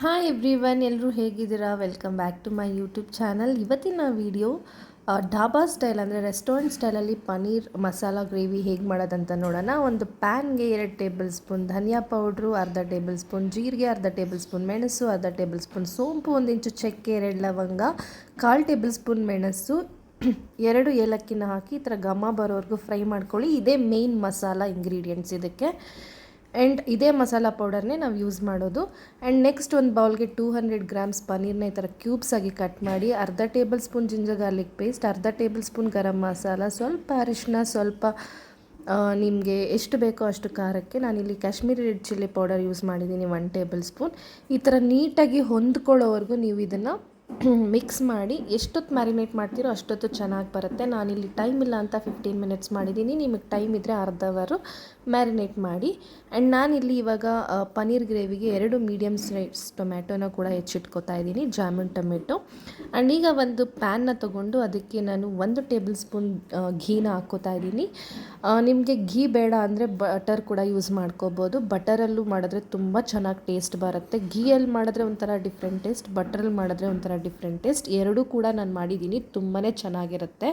Hi every one ಎಲ್ಲರೂ ಹೇಗಿದ್ದೀರಾ? Welcome back to my YouTube channel ಇವತ್ತಿನ ವಿಡಿಯೋ ಡಾಬಾ ಸ್ಟೈಲ್ ಅಂದರೆ ರೆಸ್ಟೋರೆಂಟ್ ಸ್ಟೈಲಲ್ಲಿ ಪನೀರ್, ಮಸಾಲ ಗ್ರೇವಿ ಹೇಗೆ ಮಾಡೋದಂತ ನೋಡೋಣ. ಒಂದು ಪ್ಯಾನ್ಗೆ ಎರಡು ಟೇಬಲ್ ಸ್ಪೂನ್ ಧನಿಯಾ ಪೌಡ್ರು ಅರ್ಧ ಟೇಬಲ್ ಸ್ಪೂನ್ ಜೀರಿಗೆ, ಅರ್ಧ ಟೇಬಲ್ ಸ್ಪೂನ್ ಮೆಣಸು, ಅರ್ಧ ಟೇಬಲ್ ಸ್ಪೂನ್ ಸೋಂಪು, ಒಂದು ಇಂಚು ಚಕ್ಕೆ, ಎರಡು ಲವಂಗ, ಕಾಲು ಟೇಬಲ್ ಸ್ಪೂನ್ ಮೆಣಸು, ಎರಡು ಏಲಕ್ಕಿನ ಹಾಕಿ ಈ ಥರ ಘಮ ಬರೋವರೆಗೂ ಫ್ರೈ ಮಾಡ್ಕೊಳ್ಳಿ. ಇದೇ ಮೇಯ್ನ್ ಮಸಾಲ ಇಂಗ್ರೀಡಿಯೆಂಟ್ಸ್ ಇದಕ್ಕೆ. ಆ್ಯಂಡ್ ಇದೇ ಮಸಾಲ ಪೌಡರ್ನೇ ನಾವು ಯೂಸ್ ಮಾಡೋದು. ಆ್ಯಂಡ್ ನೆಕ್ಸ್ಟ್ ಒಂದು ಬೌಲ್ಗೆ ಟೂ ಹಂಡ್ರೆಡ್ ಗ್ರಾಮ್ಸ್ ಪನ್ನೀರ್ನ ಈ ಥರ ಕ್ಯೂಬ್ಸ್ ಆಗಿ ಕಟ್ ಮಾಡಿ, ಅರ್ಧ tablespoon ginger garlic paste ಅರ್ಧ ಟೇಬಲ್ ಸ್ಪೂನ್ ಗರಂ ಮಸಾಲ ಸ್ವಲ್ಪ ಅರಿಶಿನ ಸ್ವಲ್ಪ ನಿಮಗೆ ಎಷ್ಟು ಬೇಕೋ ಅಷ್ಟು ಖಾರಕ್ಕೆ ನಾನಿಲ್ಲಿ Kashmiri red chilli powder use ಮಾಡಿದ್ದೀನಿ ಒನ್ ಟೇಬಲ್ ಸ್ಪೂನ್ ಈ ಥರ ನೀಟಾಗಿ ಹೊಂದ್ಕೊಳ್ಳೋವರೆಗೂ ನೀವು ಇದನ್ನು ಮಿಕ್ಸ್ ಮಾಡಿ ಎಷ್ಟೊತ್ತು ಮ್ಯಾರಿನೇಟ್ ಮಾಡ್ತೀರೋ ಅಷ್ಟೊತ್ತು ಚೆನ್ನಾಗಿ ಬರುತ್ತೆ. ನಾನಿಲ್ಲಿ ಟೈಮ್ ಇಲ್ಲ ಅಂತ ಫಿಫ್ಟೀನ್ ಮಿನಿಟ್ಸ್ ಮಾಡಿದ್ದೀನಿ. ನಿಮಗೆ ಟೈಮ್ ಇದ್ದರೆ ಅರ್ಧ ಅವರು ಮ್ಯಾರಿನೇಟ್ ಮಾಡಿ. ಆ್ಯಂಡ್ ನಾನಿಲ್ಲಿ ಇವಾಗ ಪನೀರ್ ಗ್ರೇವಿಗೆ ಎರಡು ಮೀಡಿಯಮ್ ಸೈಜ್ ಟೊಮ್ಯಾಟೊನ ಕೂಡ ಹೆಚ್ಚಿಟ್ಕೋತಾ ಇದ್ದೀನಿ. ಜಾಮೂನ್, ಟೊಮೆಟೊ. ಆ್ಯಂಡ್ ಈಗ ಒಂದು ಪ್ಯಾನ್ನ ತೊಗೊಂಡು ಅದಕ್ಕೆ ನಾನು ಒಂದು ಟೇಬಲ್ ಸ್ಪೂನ್ ಘೀನ ಹಾಕ್ಕೋತಾ ಇದ್ದೀನಿ. ನಿಮಗೆ ಘೀ ಬೇಡ ಅಂದರೆ ಬಟರ್ ಕೂಡ ಯೂಸ್ ಮಾಡ್ಕೋಬೋದು. ಬಟರಲ್ಲೂ ಮಾಡಿದ್ರೆ ತುಂಬ ಚೆನ್ನಾಗಿ ಟೇಸ್ಟ್ ಬರುತ್ತೆ. ಘೀಯಲ್ಲಿ ಮಾಡಿದ್ರೆ ಒಂಥರ ಡಿಫ್ರೆಂಟ್ ಟೇಸ್ಟ್ ಬಟರಲ್ಲಿ ಮಾಡಿದ್ರೆ ಒಂಥರ ಡಿಫ್ರೆಂಟ್ ಟೇಸ್ಟ್ ಎರಡೂ ಕೂಡ ನಾನು ಮಾಡಿದ್ದೀನಿ ತುಂಬಾ ಚೆನ್ನಾಗಿರುತ್ತೆ.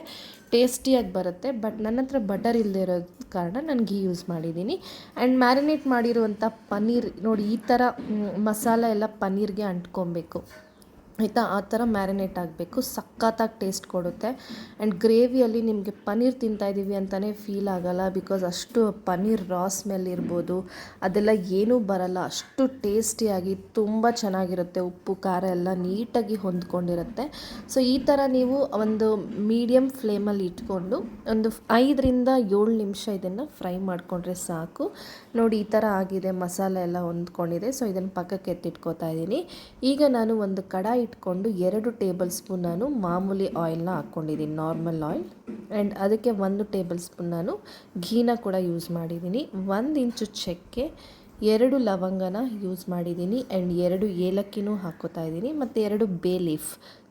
ಟೇಸ್ಟಿಯಾಗಿ ಬರುತ್ತೆ ಬಟ್ ನನ್ನ ಹತ್ರ ಬಟರ್ ಇಲ್ಲದೆ ಇರೋ ಕಾರಣ ನಾನು ಘೀ ಯೂಸ್ ಮಾಡಿದ್ದೀನಿ. ಆ್ಯಂಡ್ ಮ್ಯಾರಿನೇಟ್ ಮಾಡಿರುವಂಥ ಪನ್ನೀರ್, ನೋಡಿ ಈ ಥರ ಮಸಾಲ ಎಲ್ಲ ಪನ್ನೀರ್ಗೆ ಅಂಟ್ಕೊಬೇಕು. ಆಯಿತಾ? ಆ ಥರ ಮ್ಯಾರಿನೇಟ್ ಆಗಬೇಕು. ಸಖತ್ತಾಗಿ ಟೇಸ್ಟ್ ಕೊಡುತ್ತೆ. ಆ್ಯಂಡ್ ಗ್ರೇವಿಯಲ್ಲಿ ನಿಮಗೆ ಪನ್ನೀರ್ ತಿಂತಾಯಿದ್ದೀವಿ ಅಂತಲೇ ಫೀಲ್ ಆಗೋಲ್ಲ. ಬಿಕಾಸ್ ಅಷ್ಟು ಪನ್ನೀರ್ ರಾ ಸ್ಮೆಲ್ ಇರ್ಬೋದು. ಅದೆಲ್ಲ ಏನೂ ಬರಲ್ಲ. ಅಷ್ಟು ಟೇಸ್ಟಿಯಾಗಿ ತುಂಬ ಚೆನ್ನಾಗಿರುತ್ತೆ. ಉಪ್ಪು, ಖಾರ ಎಲ್ಲ ನೀಟಾಗಿ ಹೊಂದ್ಕೊಂಡಿರುತ್ತೆ. ಸೊ, ಈ ಥರ ನೀವು ಒಂದು ಮೀಡಿಯಮ್ ಫ್ಲೇಮಲ್ಲಿ ಇಟ್ಕೊಂಡು ಒಂದು ಐದರಿಂದ ಏಳು ನಿಮಿಷ ಇದನ್ನು ಫ್ರೈ ಮಾಡಿಕೊಂಡ್ರೆ ಸಾಕು. ನೋಡಿ, ಈ ಥರ ಆಗಿದೆ. ಮಸಾಲೆ ಎಲ್ಲ ಹೊಂದ್ಕೊಂಡಿದೆ. ಸೊ, ಇದನ್ನು ಪಕ್ಕಕ್ಕೆ ಎತ್ತಿಟ್ಕೋತಾ ಇದ್ದೀನಿ. ಈಗ ನಾನು ಒಂದು ಕಡಾಯಿ ಇಟ್ಕೊಂಡು ಎರಡು ಟೇಬಲ್ ಸ್ಪೂನ್ ನಾನು ಮಾಮೂಲಿ ಆಯಿಲ್ನ ಹಾಕ್ಕೊಂಡಿದ್ದೀನಿ, ನಾರ್ಮಲ್ ಆಯಿಲ್. ಆ್ಯಂಡ್ ಅದಕ್ಕೆ ಒಂದು ಟೇಬಲ್ ಸ್ಪೂನ್ ನಾನು ಘೀನ ಕೂಡ ಯೂಸ್ ಮಾಡಿದ್ದೀನಿ. ಒಂದು ಇಂಚು ಚಕ್ಕೆ, ಎರಡು ಲವಂಗನ ಯೂಸ್ ಮಾಡಿದ್ದೀನಿ. ಆ್ಯಂಡ್ ಎರಡು ಏಲಕ್ಕಿನೂ ಹಾಕೋತಾ ಇದ್ದೀನಿ. ಮತ್ತು ಎರಡು ಬೇ ಲೀಫ್.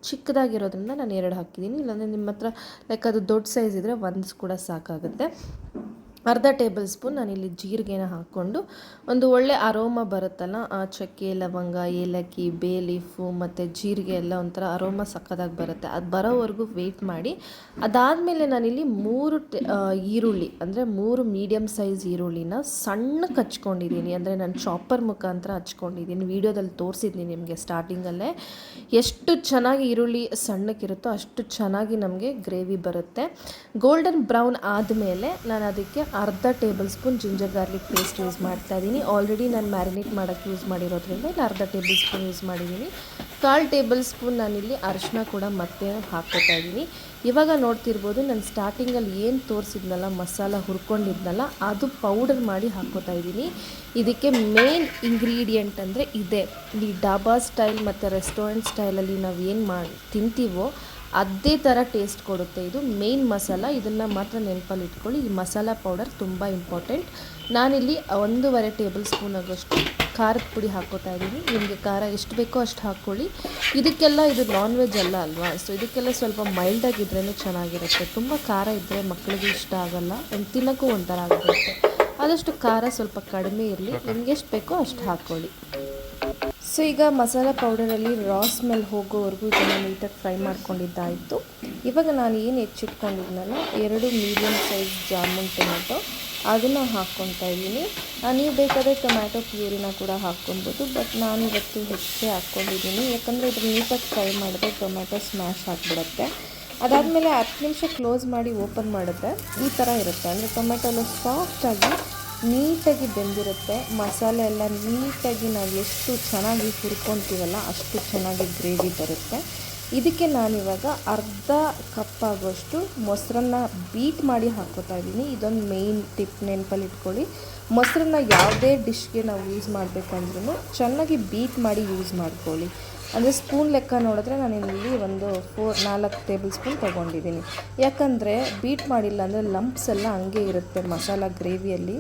ಚಿಕ್ಕದಾಗಿರೋದ್ರಿಂದ ನಾನು ಎರಡು ಹಾಕಿದ್ದೀನಿ. ಇಲ್ಲಾಂದರೆ ನಿಮ್ಮ ಹತ್ರ ಲೈಕ್ ಅದು ದೊಡ್ಡ ಸೈಜ್ ಇದ್ದರೆ ಒಂದು ಕೂಡ ಸಾಕಾಗುತ್ತೆ. ಅರ್ಧ ಟೇಬಲ್ ಸ್ಪೂನ್ ನಾನಿಲ್ಲಿ ಜೀರಿಗೆನ ಹಾಕ್ಕೊಂಡು ಒಂದು ಒಳ್ಳೆ ಅರೋಮ ಬರುತ್ತಲ್ಲ, ಆ ಚಕ್ಕೆ, ಲವಂಗ, ಏಲಕ್ಕಿ ಬೇ ಲೀಫು ಮತ್ತು ಜೀರಿಗೆ ಎಲ್ಲ ಒಂಥರ ಅರೋಮ ಸಕ್ಕದಾಗಿ ಬರುತ್ತೆ. ಅದು ಬರೋವರೆಗೂ ವೆಯ್ಟ್ ಮಾಡಿ. ಅದಾದಮೇಲೆ ನಾನಿಲ್ಲಿ ಮೂರು ಈರುಳ್ಳಿ, ಅಂದರೆ ಮೂರು ಮೀಡಿಯಮ್ ಸೈಜ್ ಈರುಳ್ಳಿನ ಸಣ್ಣಕ್ಕೆ ಹಚ್ಕೊಂಡಿದ್ದೀನಿ ಅಂದರೆ ನಾನು ಚಾಪರ್ ಮುಖಾಂತರ ಹಚ್ಕೊಂಡಿದ್ದೀನಿ ವೀಡಿಯೋದಲ್ಲಿ ತೋರಿಸಿದ್ದೀನಿ ನಿಮಗೆ ಸ್ಟಾರ್ಟಿಂಗಲ್ಲೇ ಎಷ್ಟು ಚೆನ್ನಾಗಿ ಈರುಳ್ಳಿ ಸಣ್ಣಕ್ಕಿರುತ್ತೋ ಅಷ್ಟು ಚೆನ್ನಾಗಿ ನಮಗೆ ಗ್ರೇವಿ ಬರುತ್ತೆ. ಗೋಲ್ಡನ್ ಬ್ರೌನ್ ಆದಮೇಲೆ ನಾನು ಅದಕ್ಕೆ ಅರ್ಧ tablespoon ginger garlic paste use ಮಾಡ್ತಾ ಇದ್ದೀನಿ. ಆಲ್ರೆಡಿ ನಾನು ಮ್ಯಾರಿನೇಟ್ ಮಾಡೋಕ್ಕೆ ಯೂಸ್ ಮಾಡಿರೋದ್ರಿಂದ ಇಲ್ಲಿ ಅರ್ಧ ಟೇಬಲ್ ಸ್ಪೂನ್ ಯೂಸ್ ಮಾಡಿದ್ದೀನಿ. ಕಾಲು ಟೇಬಲ್ ಸ್ಪೂನ್ ನಾನಿಲ್ಲಿ ಅರಿಶಿನ ಕೂಡ ಮತ್ತೆ ಹಾಕ್ಕೋತಾ ಇದ್ದೀನಿ. ಇವಾಗ ನೋಡ್ತಿರ್ಬೋದು ನಾನು ಸ್ಟಾರ್ಟಿಂಗಲ್ಲಿ ಏನು ತೋರಿಸಿದ್ನಲ್ಲ, ಮಸಾಲ ಹುರ್ಕೊಂಡಿದ್ನಲ್ಲ, ಅದು ಪೌಡರ್ ಮಾಡಿ ಹಾಕ್ಕೋತಾ ಇದ್ದೀನಿ. ಇದಕ್ಕೆ ಮೇನ್ ಇಂಗ್ರೀಡಿಯೆಂಟ್ ಅಂದರೆ ಇದೆ. ಈ ಡಾಬಾ ಸ್ಟೈಲ್ ಮತ್ತು ರೆಸ್ಟೋರೆಂಟ್ ಸ್ಟೈಲಲ್ಲಿ ನಾವು ಏನು ಮಾಡಿ ತಿಂತೀವೋ ಅದೇ ಥರ ಟೇಸ್ಟ್ ಕೊಡುತ್ತೆ. ಇದು ಮೇನ್ ಮಸಾಲ. ಇದನ್ನು ಮಾತ್ರ ನೆನಪಲ್ಲಿ ಇಟ್ಕೊಳ್ಳಿ. ಈ ಮಸಾಲ ಪೌಡರ್ ತುಂಬ ಇಂಪಾರ್ಟೆಂಟ್ ನಾನಿಲ್ಲಿ ಒಂದೂವರೆ ಟೇಬಲ್ ಸ್ಪೂನ್ ಆಗೋಷ್ಟು ಖಾರದ ಪುಡಿ ಹಾಕೋತಾ ಇದ್ದೀನಿ. ನಿಮಗೆ ಖಾರ ಎಷ್ಟು ಬೇಕೋ ಅಷ್ಟು ಹಾಕ್ಕೊಳ್ಳಿ. ಇದಕ್ಕೆಲ್ಲ ಇದು ನಾನ್ ವೆಜ್ ಅಲ್ಲ ಅಲ್ವಾ? ಸೊ ಇದಕ್ಕೆಲ್ಲ ಸ್ವಲ್ಪ ಮೈಲ್ಡಾಗಿದ್ರೇ ಚೆನ್ನಾಗಿರುತ್ತೆ. ತುಂಬ ಖಾರ ಇದ್ದರೆ ಮಕ್ಕಳಿಗೆ ಇಷ್ಟ ಆಗೋಲ್ಲ. ಒಂದು ತಿನ್ನೋಕ್ಕೂ ಒಂಥರ ಆಗಿರುತ್ತೆ ಆದಷ್ಟು ಖಾರ ಸ್ವಲ್ಪ ಕಡಿಮೆ ಇರಲಿ. ನಿಮ್ಗೆ ಎಷ್ಟು ಬೇಕೋ ಅಷ್ಟು ಹಾಕ್ಕೊಳ್ಳಿ. ಸೊ ಈಗ ಮಸಾಲ ಪೌಡರಲ್ಲಿ ರಾ ಸ್ಮೆಲ್ ಹೋಗೋವರೆಗೂ ಇದನ್ನು ನೀಟಾಗಿ ಫ್ರೈ ಮಾಡ್ಕೊಂಡಿದ್ದಾಯಿತು. ಇವಾಗ ನಾನು ಏನು ಹೆಚ್ಚಿಟ್ಕೊಂಡಿದ್ನಲ್ಲ, ಎರಡು ಮೀಡಿಯಮ್ ಸೈಜ್ ಜಾಮೂನ್ ಟೊಮೆಟೊ ಅದನ್ನು ಹಾಕ್ಕೊತಾ ಇದ್ದೀನಿ. ನೀವು ಬೇಕಾದರೆ ಟೊಮ್ಯಾಟೊ ಪ್ಯೂರಿನ ಕೂಡ ಹಾಕ್ಕೊಬೋದು ಬಟ್ ನಾನು ಇವತ್ತು ಹೆಚ್ಚೆ ಹಾಕ್ಕೊಂಡಿದ್ದೀನಿ. ಯಾಕಂದರೆ ಇದು ನೀಟಾಗಿ ಫ್ರೈ ಮಾಡಿದ್ರೆ ಟೊಮ್ಯಾಟೊ ಸ್ಮ್ಯಾಶ್ ಆಗಿಬಿಡುತ್ತೆ. ಅದಾದಮೇಲೆ ಹತ್ತು ನಿಮಿಷ ಕ್ಲೋಸ್ ಮಾಡಿ ಓಪನ್ ಮಾಡಿದ್ರೆ ಈ ಥರ ಇರುತ್ತೆ. ಅಂದರೆ ಟೊಮೆಟೊ ಸಾಫ್ಟಾಗಿ ನೀಟಾಗಿ ಬೆಂದಿರುತ್ತೆ, ಮಸಾಲೆ ಎಲ್ಲ ನೀಟಾಗಿ ನಾವು ಎಷ್ಟು ಚೆನ್ನಾಗಿ ಹುರ್ಕೊತೀವಲ್ಲ ಅಷ್ಟು ಚೆನ್ನಾಗಿ ಗ್ರೇವಿ ಬರುತ್ತೆ. ಇದಕ್ಕೆ ನಾನಿವಾಗ ಅರ್ಧ ಕಪ್ ಆಗೋಷ್ಟು ಮೊಸರನ್ನ ಬೀಟ್ ಮಾಡಿ ಹಾಕೋತಾ ಇದ್ದೀನಿ. ಇದೊಂದು ಮೇಯ್ನ್ ಟಿಪ್ ನೆನಪಲ್ಲಿ ಇಟ್ಕೊಳ್ಳಿ. ಮೊಸರನ್ನ ಯಾವುದೇ ಡಿಶ್ಗೆ ನಾವು ಯೂಸ್ ಮಾಡಬೇಕಂದ್ರೂ ಚೆನ್ನಾಗಿ ಬೀಟ್ ಮಾಡಿ ಯೂಸ್ ಮಾಡ್ಕೊಳ್ಳಿ. ಅಂದರೆ ಸ್ಪೂನ್ ಲೆಕ್ಕ ನೋಡಿದ್ರೆ ನಾನು ಇಲ್ಲಿ ಒಂದು ಫೋರ್ ನಾಲ್ಕು ಟೇಬಲ್ ಸ್ಪೂನ್ ತೊಗೊಂಡಿದ್ದೀನಿ. ಯಾಕಂದರೆ ಬೀಟ್ ಮಾಡಿಲ್ಲ ಅಂದರೆ ಲಂಪ್ಸ್ ಎಲ್ಲ ಹಂಗೆ ಇರುತ್ತೆ ಮಸಾಲ ಗ್ರೇವಿಯಲ್ಲಿ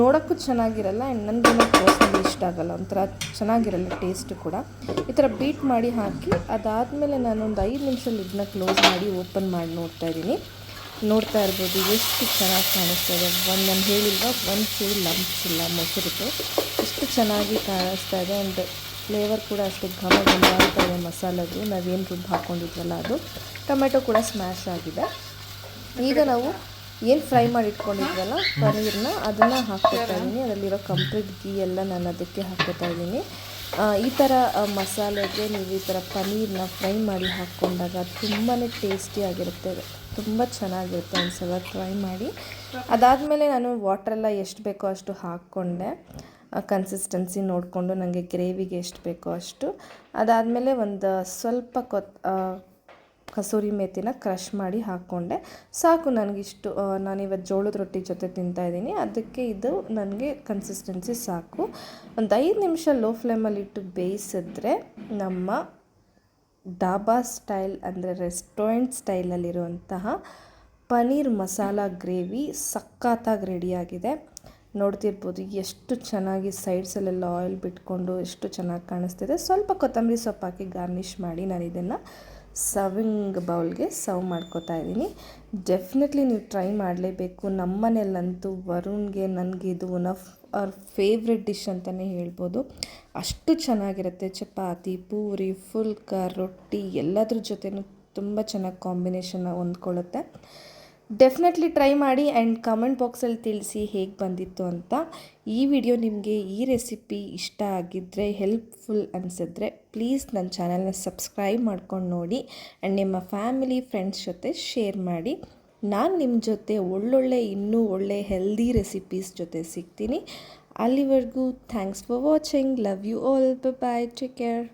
ನೋಡೋಕ್ಕೂ ಚೆನ್ನಾಗಿರಲ್ಲ ಆ್ಯಂಡ್ ನನಗೇನೋ ಪರ್ಸ್ನಲಿ ಇಷ್ಟ ಆಗಲ್ಲ. ಒಂಥರ ಚೆನ್ನಾಗಿರಲ್ಲ ಟೇಸ್ಟ್ ಕೂಡ. ಈ ಥರ ಬೀಟ್ ಮಾಡಿ ಹಾಕಿ ಅದಾದಮೇಲೆ ಒಂದು ಐದು ನಿಮಿಷ ಇದನ್ನ ಕ್ಲೋಸ್ ಮಾಡಿ ಓಪನ್ ಮಾಡಿ ನೋಡ್ತಾ ಇದ್ದೀನಿ. ನೋಡ್ತಾ ಇರ್ಬೋದು, ಎಷ್ಟು ಚೆನ್ನಾಗಿ ಕಾಣಿಸ್ತಾ ಇದೆ. ಒಂದು ನಾನು ಹೇಳಿಲ್ವ? ಒಂದು ಚೂರು ಲಂಪ್ಸ್ ಇಲ್ಲ ಮೊಸರು ಎಷ್ಟು ಚೆನ್ನಾಗಿ ಕಾಣಿಸ್ತಾ ಇದೆ. ಆ್ಯಂಡ್ ಫ್ಲೇವರ್ ಕೂಡ ಅಷ್ಟೇ ಘಮ ಘಮ ಆಗ್ತಾ ಇದೆ ಮಸಾಲದ್ದು ನಾವೇನು ರುಬ್ಬಿ ಹಾಕ್ಕೊಂಡಿದ್ವಲ್ಲ ಅದು. ಟೊಮೆಟೊ ಕೂಡ ಸ್ಮ್ಯಾಶ್ ಆಗಿದೆ. ಈಗ ನಾವು ಏನು ಫ್ರೈ ಮಾಡಿ ಇಟ್ಕೊಂಡಿದ್ವಲ್ಲ ಪನ್ನೀರನ್ನ ಅದನ್ನು ಹಾಕ್ಕೊತಾ ಇದ್ದೀನಿ ಅದರಲ್ಲಿರೋ ಕಂಪ್ಲೀಟ್ ಗೀ ಎಲ್ಲ ನಾನು ಅದಕ್ಕೆ ಹಾಕ್ಕೊತಾ ಇದ್ದೀನಿ ಈ ಥರ ಮಸಾಲೆಗೆ ನೀವು ಈ ಥರ ಪನ್ನೀರನ್ನ ಫ್ರೈ ಮಾಡಿ ಹಾಕ್ಕೊಂಡಾಗ ತುಂಬಾ ಟೇಸ್ಟಿಯಾಗಿರುತ್ತೆ ತುಂಬ ಚೆನ್ನಾಗಿರುತ್ತೆ ಒಂದು ಸಲ ಟ್ರೈ ಮಾಡಿ. ಅದಾದಮೇಲೆ ನಾನು ವಾಟ್ರೆಲ್ಲ ಎಷ್ಟು ಬೇಕೋ ಅಷ್ಟು ಹಾಕ್ಕೊಂಡೆ. ಕನ್ಸಿಸ್ಟೆನ್ಸಿ ನೋಡಿಕೊಂಡು ನನಗೆ ಗ್ರೇವಿಗೆ ಎಷ್ಟು ಬೇಕೋ ಅಷ್ಟು. ಅದಾದಮೇಲೆ ಒಂದು ಸ್ವಲ್ಪ ಕೊತ್ ಕಸೂರಿ ಮೇಥಿನ ಕ್ರಷ್ ಮಾಡಿ ಹಾಕ್ಕೊಂಡೆ. ಸಾಕು ನನಗಿಷ್ಟು ನಾನಿವತ್ತು ಜೋಳದ ರೊಟ್ಟಿ ಜೊತೆ ತಿಂತಾಯಿದ್ದೀನಿ ಅದಕ್ಕೆ ಇದು ನನಗೆ ಕನ್ಸಿಸ್ಟೆನ್ಸಿ ಸಾಕು. ಒಂದು ಐದು ನಿಮಿಷ ಲೋ ಫ್ಲೇಮಲ್ಲಿ ಇಟ್ಟು ಬೇಯಿಸಿದ್ರೆ ನಮ್ಮ ಡಾಬಾ ಸ್ಟೈಲ್ ಅಂದರೆ ರೆಸ್ಟೋರೆಂಟ್ ಸ್ಟೈಲಲ್ಲಿರುವಂತಹ ಪನ್ನೀರ್ ಮಸಾಲ ಗ್ರೇವಿ ಸಖತ್ತಾಗಿ ರೆಡಿಯಾಗಿದೆ. ನೋಡ್ತಿರ್ಬೋದು ಎಷ್ಟು ಚೆನ್ನಾಗಿ ಸೈಡ್ಸಲ್ಲೆಲ್ಲ ಆಯಿಲ್ ಬಿಟ್ಕೊಂಡು ಎಷ್ಟು ಚೆನ್ನಾಗಿ ಕಾಣಿಸ್ತಿದೆ. ಸ್ವಲ್ಪ ಕೊತ್ತಂಬರಿ ಸೊಪ್ಪು ಹಾಕಿ ಗಾರ್ನಿಷ್ ಮಾಡಿ ನಾನು ಇದನ್ನು ಸರ್ವಿಂಗ್ ಬೌಲ್ಗೆ ಸರ್ವ್ ಮಾಡ್ಕೋತಾ ಇದ್ದೀನಿ. ಡೆಫಿನೆಟ್ಲಿ ನೀವು ಟ್ರೈ ಮಾಡಲೇಬೇಕು. ನಮ್ಮನೇಲಂತೂ ವರುಣ್ಗೆ ನನಗೆ ಇದು one of our favourite dish ಅಂತಲೇ ಹೇಳ್ಬೋದು. ಅಷ್ಟು ಚೆನ್ನಾಗಿರುತ್ತೆ. ಚಪಾತಿ, ಪೂರಿ, ಫುಲ್ಕ, ರೊಟ್ಟಿ ಎಲ್ಲದ್ರ ಜೊತೆನೂ ತುಂಬ ಚೆನ್ನಾಗಿ ಕಾಂಬಿನೇಷನ್ ಹೊಂದ್ಕೊಳ್ಳುತ್ತೆ. ಡೆಫಿನೆಟ್ಲಿ ಟ್ರೈ ಮಾಡಿ ಆ್ಯಂಡ್ ಕಮೆಂಟ್ ಬಾಕ್ಸಲ್ಲಿ ತಿಳಿಸಿ ಹೇಗೆ ಬಂದಿತ್ತು ಅಂತ. ಈ ವಿಡಿಯೋ ನಿಮಗೆ ಈ ರೆಸಿಪಿ ಇಷ್ಟ ಆಗಿದ್ದರೆ ಹೆಲ್ಪ್ಫುಲ್ ಅನಿಸಿದ್ರೆ ಪ್ಲೀಸ್ ನನ್ನ ಚಾನಲ್ನ ಸಬ್ಸ್ಕ್ರೈಬ್ ಮಾಡ್ಕೊಂಡು ನೋಡಿ ಆ್ಯಂಡ್ ನಿಮ್ಮ ಫ್ಯಾಮಿಲಿ ಫ್ರೆಂಡ್ಸ್ ಜೊತೆ ಶೇರ್ ಮಾಡಿ. ನಾನು ನಿಮ್ಮ ಜೊತೆ ಒಳ್ಳೊಳ್ಳೆ, ಇನ್ನೂ ಒಳ್ಳೆ ಹೆಲ್ದಿ ರೆಸಿಪೀಸ್ ಜೊತೆ ಸಿಗ್ತೀನಿ. ಅಲ್ಲಿವರೆಗೂ thanks for watching love you all bye take care